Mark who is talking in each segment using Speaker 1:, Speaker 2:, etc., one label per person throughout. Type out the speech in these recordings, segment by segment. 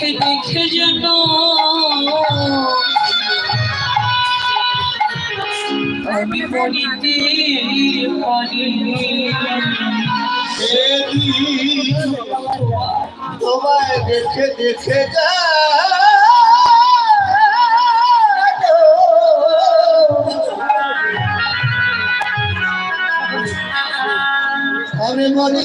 Speaker 1: দেখে দেখে যেন আমি মরিতে পারি
Speaker 2: তোমায় দেখে দেখে যা আমি
Speaker 1: মনে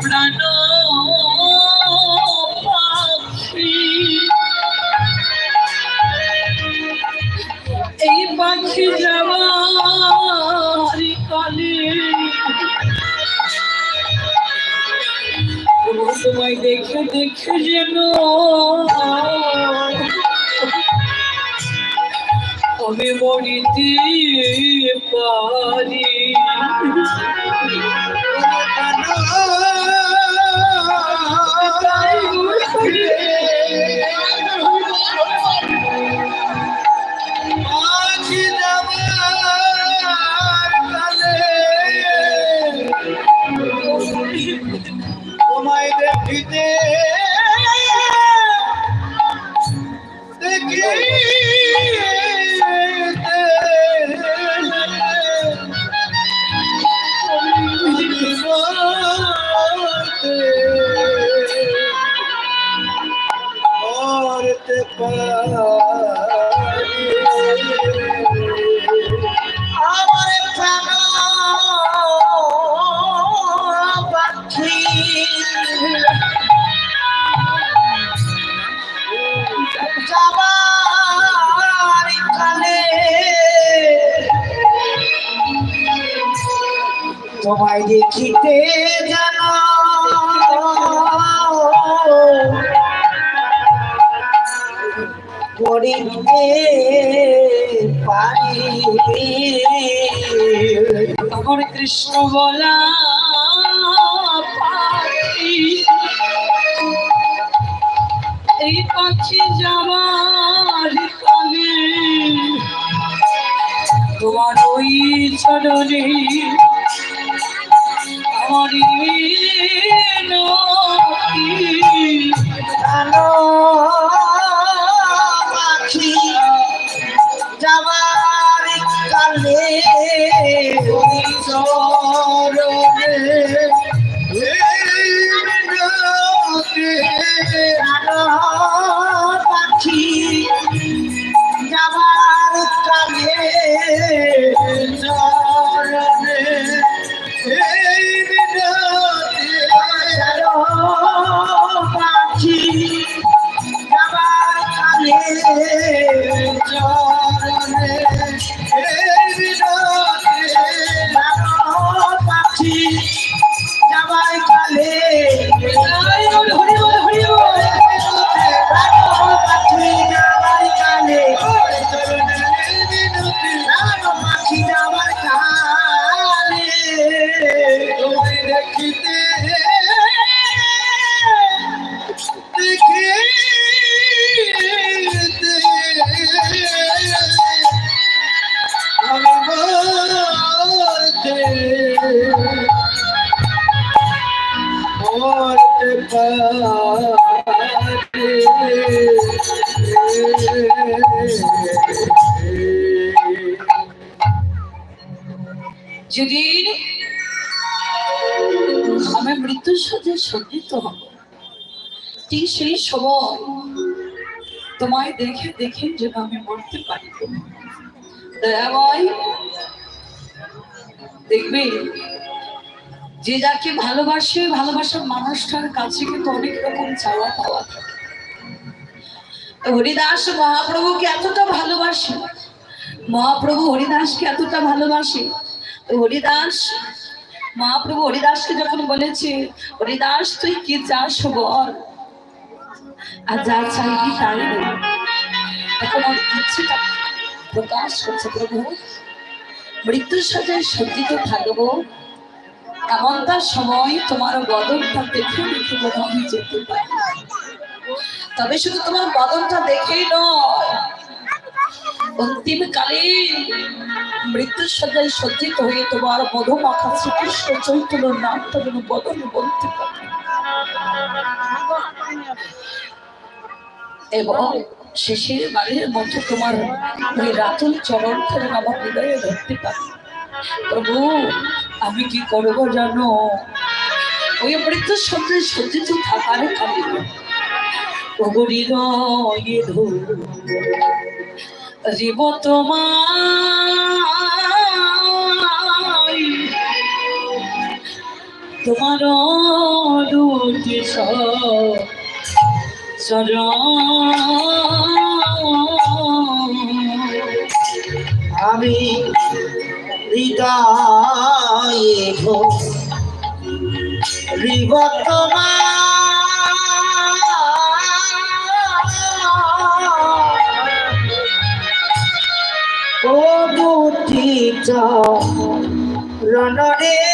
Speaker 1: প্রাণ পাখিতে যেন পড়িতে পারি। তখন কৃষ্ণ বলা এই পাখি যাওয়ার কালে তোমার ওই চরণে
Speaker 3: Friday. সেই সময় তোমায় দেখে দেখে যেন আমি মরতে পারি। দয়াময়, দেখবে যে যাকে ভালোবাসে, ভালোবাসার মানুষটার কাছে কিন্তু অনেক রকম চাওয়া পাওয়া থাকে। হরিদাস মহাপ্রভুকে এতটা ভালোবাসে, মহাপ্রভু হরিদাসকে এতটা ভালোবাসে, তো হরিদাস, মহাপ্রভু হরিদাসকে যখন বলেছে, হরিদাস, তুই কি চাস বল? আর যা চাইবি তাই এখন ওর ইচ্ছেটা প্রকাশ করছে, প্রভু। মৃত্যুর সাথে সজ্জিত থাকব। এমনটা সময় তোমার বদনটা দেখে দেখে বোধ আমি যেতে পারি। তবে শুধু তোমার বদনটা দেখেই নয়, অন্তিম কালে মৃত্যুর সজ্জায় সজ্জিত হয়ে তোমার মধুমাখা শ্রীকৃষ্ণ চৈতন্য নামটা যেন বদন বলতে পারে। এবং শেষের বাড়ির মধ্যে তোমার ওই রাতুল চরণটা যেন আমার হৃদয়ে ধরতে পারে প্রভু, আমি কি করব জানো? ওই মৃত্যুর সঙ্গে সজ্জিত থাকার কারণে হৃদয়ে ধর জীব তোমার তোমার দুটি চরণ
Speaker 1: আমি হৃদয়ে রিবতমা ও দুটি রণরে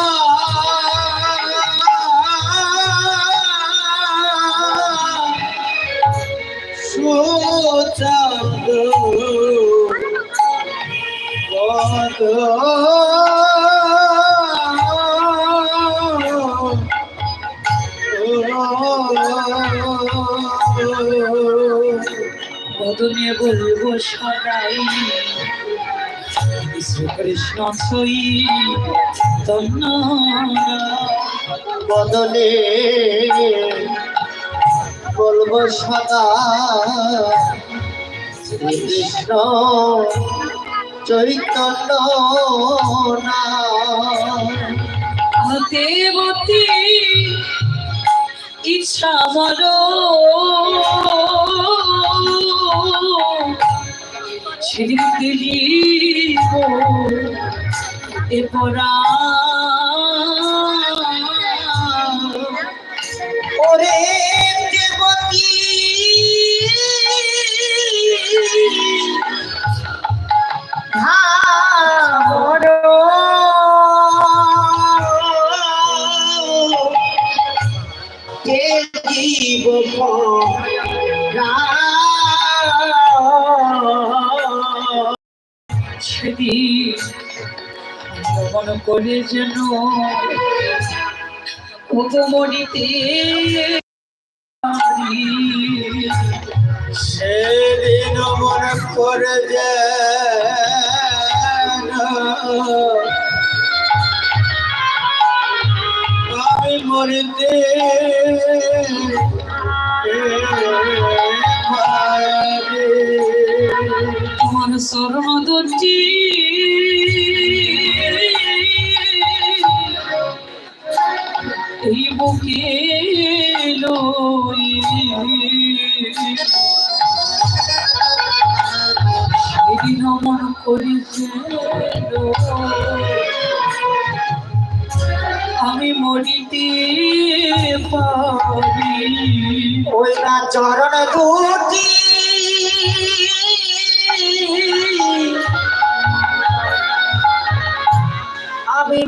Speaker 1: সুচান্দ পদ
Speaker 3: বদনে বলব সদাই শ্রীকৃষ্ণ সই তন্ন
Speaker 1: বদলে বলব সদা শ্রীকৃষ্ণ চৈতন্য।
Speaker 3: দেবতী ইচ্ছা বড় সেদিন দিলি এ পড়া মন করে যেন উপমরিতে
Speaker 1: সেদিন মনে করে যে আমি মরিতে।
Speaker 3: তোমার সর্বদর্জি এই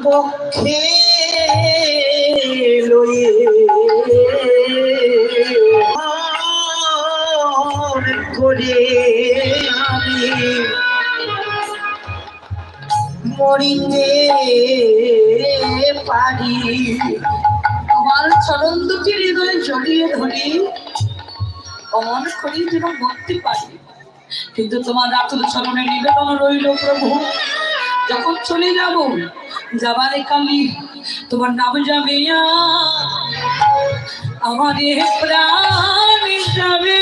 Speaker 1: বক্ষে লয়ে। করে আমি মরিতে পারি।
Speaker 3: তোমার চরণ দুটি হৃদয়ে জড়িয়ে ধরি। অমন করি যেন মরতে পারি। কিন্তু তোমার রাতুল চরণে নিবেদন রইল প্রভু। যখন চলে যাব যাবার কামি তোমার নাম যাবে আমাদের প্রাণ যাবে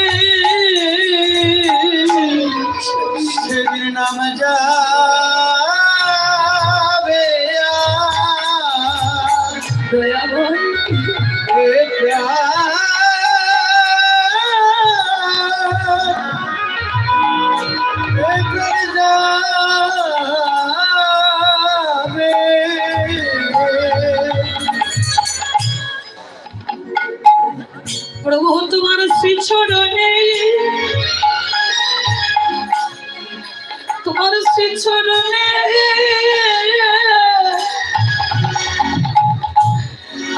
Speaker 1: নাম যাবে
Speaker 3: তোমার শ্রী চরণে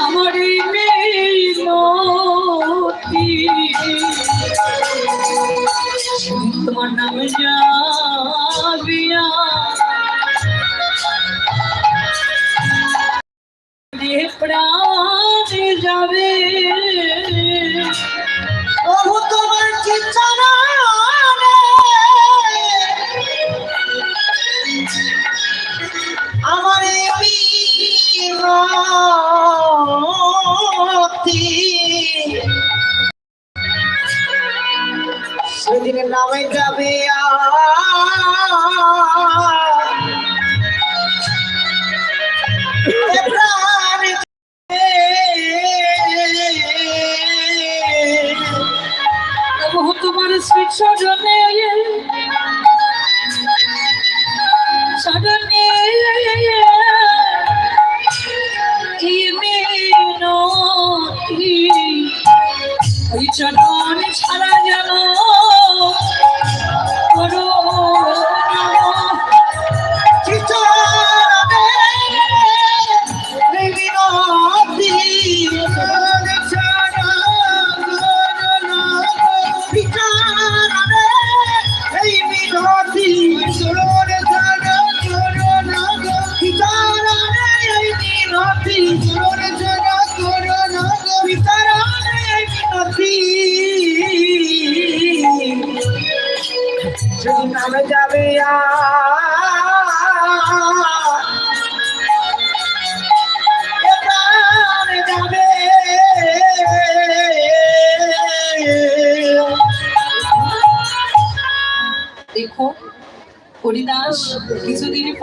Speaker 3: আমার তোমার নাম যাবিয়া
Speaker 1: মিনতি সেদিন নামে যাবে।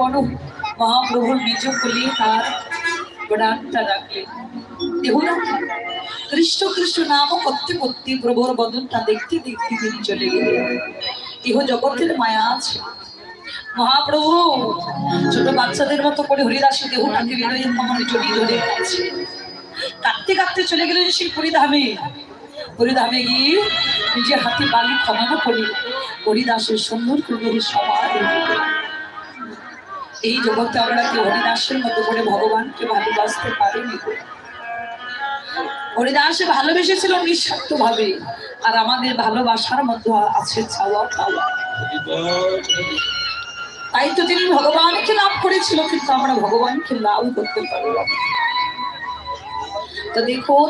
Speaker 3: কিছুদিন মহাপ্রভুর নিজ বলে তার প্রাণটা রাখলেন। দেহ রাখলেন কৃষ্ণ কৃষ্ণ নাম করতে করতে প্রভুর বদনটা দেখতে দেখতে তিনি চলে গেলেন। ইহ জগতের মায়া আছে। মহাপ্রভু, ছোট বাচ্চাদের মতো করে হরিদাসের দেহটাকে হৃদয়ের কমনে জড়িয়ে ধরে আছে। কাঁদতে কাঁদতে চলে গেলেন সেই পরিধামে হরিধামে গিয়ে নিজে হাতে বালি খনন করে হরিদাসের সুন্দর করে দিলেন। এই জগতে আমরা কেউ হরিদাসের মতো করে ভগবানকে ভালোবাসতে পারিনি। হরিদাস ভালোবেসেছিল নিঃস্বার্থ ভাবে আর আমাদের ভালোবাসার মধ্যে আছে চাওয়া পাওয়া তাই তো তিনি ভগবানকে লাভ করেছিল, কিন্তু আমরা ভগবানকে লাভ করতে পারলাম। তো দেখুন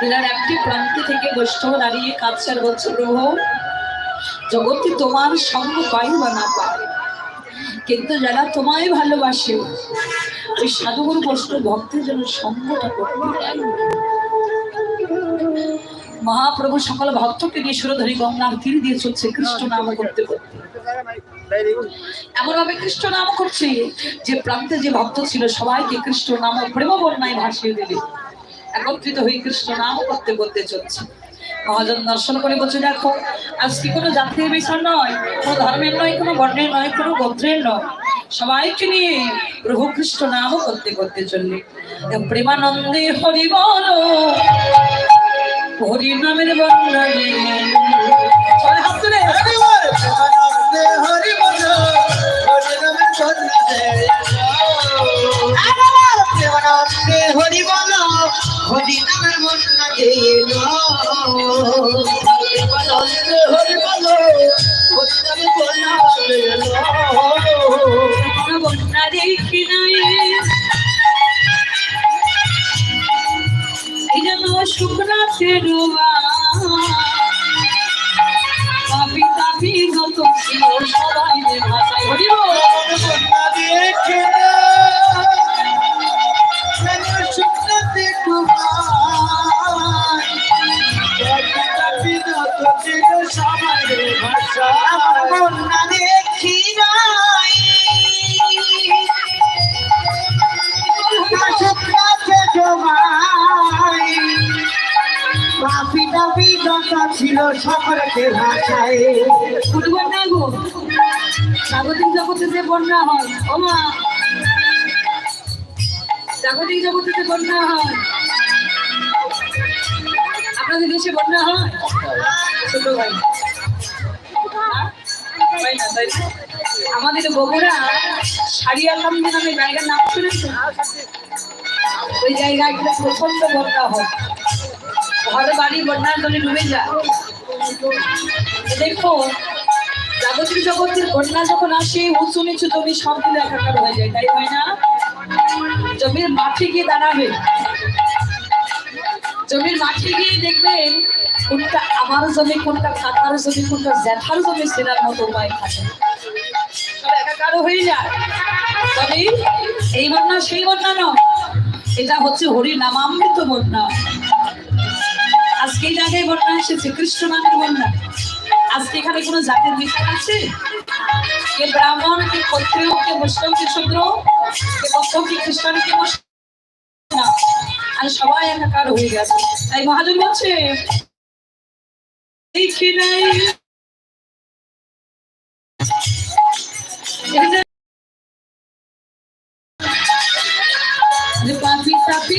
Speaker 3: লীলার একটি প্রান্তে থেকে বৈষ্ণব দাঁড়িয়ে কাছে আর বলছে প্রভু জগতে তোমার সঙ্গ পাই বা না পাই কিন্তু যারা তোমায় ভালোবাসে ওই সাধুগুরু বৈষ্ণব ভক্তের জন্য সঙ্গটা মহাপ্রভু সকল ভক্তকে নিয়ে সুরধরি গঙ্গার তীর দিয়ে চলছে, কৃষ্ণ নাম করতে করতে। এমন ভাবে কৃষ্ণ নাম করছে যে প্রান্তে যে ভক্ত ছিল, সবাইকে কৃষ্ণ নাম প্রেম বন্যায় ভাসিয়ে দিলে একত্রিত হয়ে কৃষ্ণ নাম করতে করতে চলছে। মহাজন দর্শন করে বলছে দেখো আজকে কোনো জাতির বিষয় নয় কোনো ধর্মের নয় কোনো বর্ণের নয় কোনো গোত্রের নয়। সবাইকে নিয়ে প্রভু কৃষ্ণ নাম করতে করতে চললে প্রেমানন্দে হরি বল হরি নামের বন্যায় সবাই হাত তুলে।
Speaker 1: হরি বল হরি বল হরি নামে চন্দ্রে প্রেমানন্দে হরি বলো হরি নামের বন্যা
Speaker 3: আপনাদের দেশে বন্যা হয়? ছোট ভাই? আমাদের বগুড়া সারিয়াকান্দি নামে জায়গার নাম শুনেছেন ওই জায়গায় একটা প্রচণ্ড বন্যা হয়। ঘর বাড়ি বন্যার জলে ডুবে যায়। দেখো, জাগতিক জগতের বন্যা যখন আসে উঁচু নিচু জমি সব দিলে একাকার হয়ে যায়, তাই হয় না? জমির মাঠে গিয়ে দাঁড়াবে। জমির মাঠে গিয়ে দেখবেন কোনটা আমার জমি, কোনটা কাকার জমি, কোনটা জ্যাঠার জমি চেনার মতো উপায় থাকে। সব একাকার হয়ে যায় তবে এই বন্যা সেই বন্যা নয়। এটা হচ্ছে হরি নামামৃত বন্যা। আজকে জায়গায় বন্যা এসেছে, কৃষ্ণ নামের বন্যা। আজকে এখানে কোনো জাতির বিচার আছে? কে ব্রাহ্মণ, কে ক্ষত্রিয়, কে মুসলিম কে শূদ্র, কে বৌদ্ধ, কে খ্রিস্টান, কে মুসলিম? আর সবাই একাকার হয়ে গেছে তাই মহাজন বলছে দেখি নাই যে- যে সবাই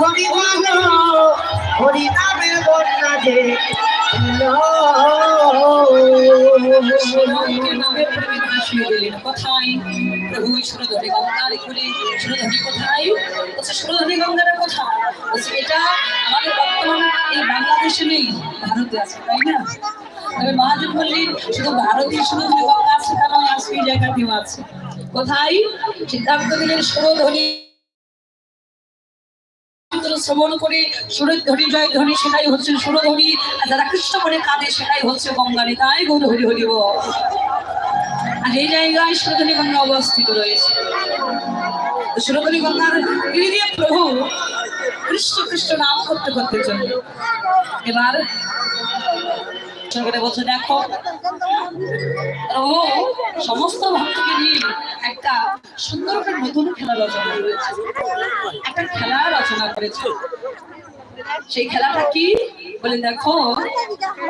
Speaker 1: হরি বলো হরি নামের বন্যা গেলো
Speaker 3: কোথায় প্রভু সুরধনী গঙ্গার করে সুরধনী কোথায়? বলছে সুরধনী গঙ্গাটা কোথায় বলছে, এটা আমাদের বর্তমান এই বাংলাদেশে নেই, ভারতে আছে, তাই না? তবে মহাদেব বললেন, শুধু ভারতীয় সুরধনী গঙ্গা আছে তা নয়, আজকে জায়গাতেও আছে। কোথায়? সিদ্ধান্ত দিলেন সুরধনী শ্রবণ করে সুরধ্বনি জয় ধ্বনি, সেটাই হচ্ছে সুরধ্বনি আর যারা কৃষ্ণ করে কাঁদে, সেটাই হচ্ছে গঙ্গানি তাই গৌর হরি হরি আর এই জায়গায় সুরধ্বনি গঙ্গা অবস্থিত রয়েছে। সুরধ্বনি গঙ্গার দিয়ে প্রভু কৃষ্ণ কৃষ্ণ নাম করতে করতে চলবে এবার সরকারে বলছে, দেখো প্রভু সমস্ত ভক্তকে একটা সুন্দর একটা নতুন খেলা রচনা করেছে। একটা খেলা রচনা করেছে। সেই খেলাটা কি? বলে, দেখো,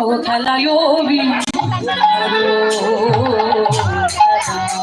Speaker 3: ও খেলায়